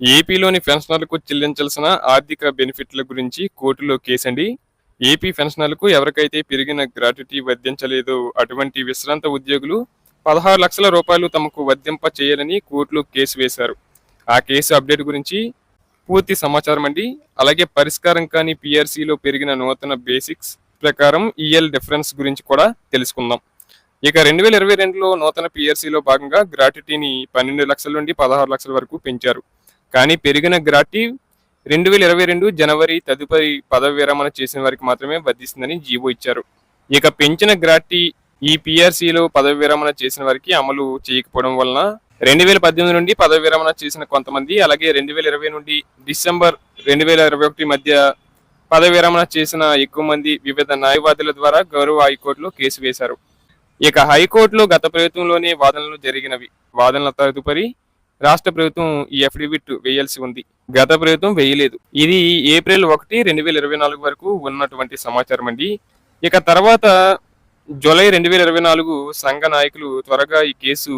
ఏపీలోని పెన్షనర్లకు చెల్లించాల్సిన ఆర్థిక బెనిఫిట్ల గురించి కోర్టులో కేసండి. ఏపీ పెన్షనర్లకు ఎవరికైతే పెరిగిన గ్రాట్యుటీ వర్ధించలేదు అటువంటి విశ్రాంత ఉద్యోగులు పదహారు లక్షల రూపాయలు తమకు వర్ధింప చేయాలని కోర్టులో కేసు వేశారు. ఆ కేసు అప్డేట్ గురించి పూర్తి సమాచారం అండి. అలాగే పరిష్కారం కాని పిఆర్సీలో పెరిగిన నూతన బేసిక్స్ ప్రకారం ఈఎల్ డిఫరెన్స్ గురించి కూడా తెలుసుకుందాం. ఇక రెండు వేల ఇరవై రెండులో నూతన పిఆర్సీలో భాగంగా గ్రాట్యుటీని పన్నెండు లక్షల నుండి పదహారు లక్షల వరకు పెంచారు. కానీ పెరిగిన గ్రాటి రెండు వేల ఇరవై రెండు జనవరి తదుపరి పదవి విరమణ చేసిన వారికి మాత్రమే వర్ధిస్తుందని జీవో ఇచ్చారు. ఇక పెంచిన గ్రాటి ఈ పిఆర్సీలో పదవి విరమణ చేసిన వారికి అమలు చేయకపోవడం వలన రెండు వేల పద్దెనిమిది నుండి పదవి విరమణ చేసిన కొంతమంది అలాగే రెండు వేల ఇరవై నుండి డిసెంబర్ రెండు వేల ఇరవై ఒకటి మధ్య పదవి విరమణ చేసిన ఎక్కువ మంది వివిధ న్యాయవాదుల ద్వారా గౌరవ హైకోర్టులో కేసు వేశారు. ఇక హైకోర్టులో గత ప్రభుత్వంలోనే వాదనలు జరిగినవి. వాదనల తదుపరి రాష్ట్ర ప్రభుత్వం ఈ అఫిడవిట్ వేయాల్సి ఉంది. గత ప్రభుత్వం వేయలేదు. ఇది ఏప్రిల్ ఒకటి రెండు వేల ఇరవై నాలుగు వరకు ఉన్నటువంటి సమాచారం అండి. ఇక తర్వాత జూలై రెండు వేల ఇరవై నాలుగు సంఘ నాయకులు త్వరగా ఈ కేసు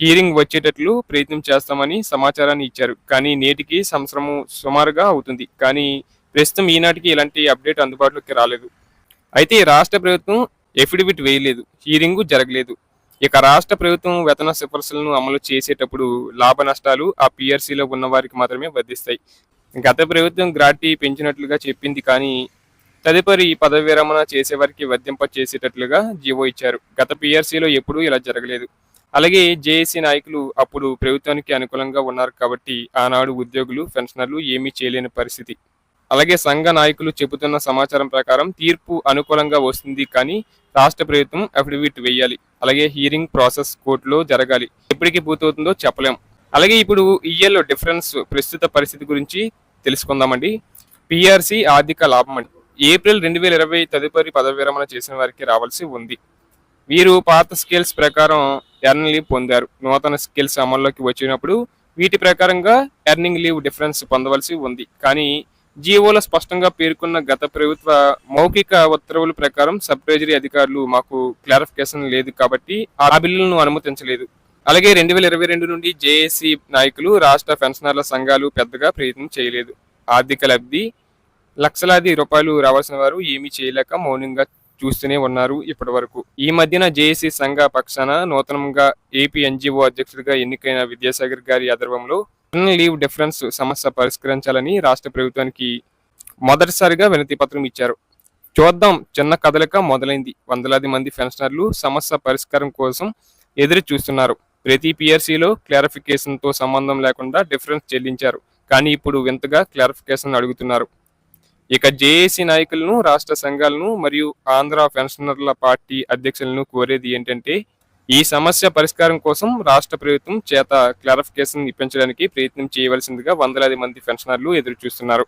హీరింగ్ వచ్చేటట్లు ప్రయత్నం చేస్తామని సమాచారాన్ని ఇచ్చారు. కానీ నేటికి సంవత్సరము సుమారుగా అవుతుంది. కానీ ప్రస్తుతం ఈనాటికి ఇలాంటి అప్డేట్ అందుబాటులోకి రాలేదు. అయితే రాష్ట్ర ప్రభుత్వం ఎఫిడవిట్ వేయలేదు. హీరింగ్ జరగలేదు. ఇక రాష్ట్ర ప్రభుత్వం వేతన సిఫార్సులను అమలు చేసేటప్పుడు లాభ నష్టాలు ఆ పిఆర్సీలో ఉన్న వారికి మాత్రమే వర్ధిస్తాయి గత ప్రభుత్వం గ్రాటి పెంచినట్లుగా చెప్పింది కానీ తదుపరి పదవి విరమణ చేసేవారికి వర్తింప చేసేటట్లుగా జీవో ఇచ్చారు. గత పిఆర్సీలో ఎప్పుడూ ఇలా జరగలేదు. అలాగే జేఏసీ నాయకులు అప్పుడు ప్రభుత్వానికి అనుకూలంగా ఉన్నారు కాబట్టి ఆనాడు ఉద్యోగులు పెన్షనర్లు ఏమీ చేయలేని పరిస్థితి. అలాగే సంఘ నాయకులు చెబుతున్న సమాచారం ప్రకారం తీర్పు అనుకూలంగా వస్తుంది కానీ రాష్ట్ర ప్రభుత్వం అఫిడవిట్ వేయాలి. అలాగే హీరింగ్ ప్రాసెస్ కోర్టులో జరగాలి. ఎప్పటికి పూర్తవుతుందో చెప్పలేం. అలాగే ఇప్పుడు ఈఎల్ డిఫరెన్స్ ప్రస్తుత పరిస్థితి గురించి తెలుసుకుందామండి. పిఆర్సి ఆర్థిక లాభం అండి. ఏప్రిల్ రెండు వేల ఇరవై తదుపరి పదవి విరమణ చేసిన వారికి రావాల్సి ఉంది. వీరు పాత స్కేల్స్ ప్రకారం ఎర్న్ లీవ్ పొందారు. నూతన స్కేల్స్ అమల్లోకి వచ్చినప్పుడు వీటి ప్రకారంగా ఎర్నింగ్ లీవ్ డిఫరెన్స్ పొందవలసి ఉంది. కానీ జీవోలో స్పష్టంగా పేర్కొన్న గత ప్రభుత్వ మౌఖిక ఉత్తర్వుల ప్రకారం సబ్ ట్రెజరీ అధికారులు మాకు క్లారిఫికేషన్ లేదు కాబట్టి ఆ బిల్లులను అనుమతించలేదు. అలాగే రెండు వేల ఇరవై రెండు నుండి జేఏసీ నాయకులు రాష్ట్ర పెన్షనర్ల సంఘాలు పెద్దగా ప్రయత్నం చేయలేదు. ఆర్థిక లబ్ధి లక్షలాది రూపాయలు రావాల్సిన వారు ఏమీ చేయలేక మౌనంగా చూస్తూనే ఉన్నారు ఇప్పటి వరకు ఈ మధ్యన జేఏసీ సంఘ పక్షాన నూతనంగా ఏపీ ఎన్జిఓ అధ్యక్షుడిగా ఎన్నికైన విద్యాసాగర్ గారి ఆధ్వర్యంలో లీవ్ డిఫరెన్స్ సమస్య పరిష్కరించాలని రాష్ట్ర ప్రభుత్వానికి మొదటిసారిగా వినతి పత్రం ఇచ్చారు. చూద్దాం చిన్న కదలిక మొదలైంది. వందలాది మంది పెన్షనర్లు సమస్య పరిష్కారం కోసం ఎదురు చూస్తున్నారు. ప్రతి పిఆర్సీలో క్లారిఫికేషన్తో సంబంధం లేకుండా డిఫరెన్స్ చెల్లించారు. కానీ ఇప్పుడు వింతగా క్లారిఫికేషన్ అడుగుతున్నారు. ఇక జేఏసీ నాయకులను రాష్ట్ర సంఘాలను మరియు ఆంధ్ర పెన్షనర్ల పార్టీ అధ్యక్షులను కోరేది ఏంటంటే ఈ సమస్య పరిష్కారం కోసం రాష్ట్ర ప్రభుత్వం చేత క్లారిఫికేషన్ ఇప్పించడానికి ప్రయత్నం చేయవలసిందిగా వందలాది మంది పెన్షనర్లు ఎదురు చూస్తున్నారు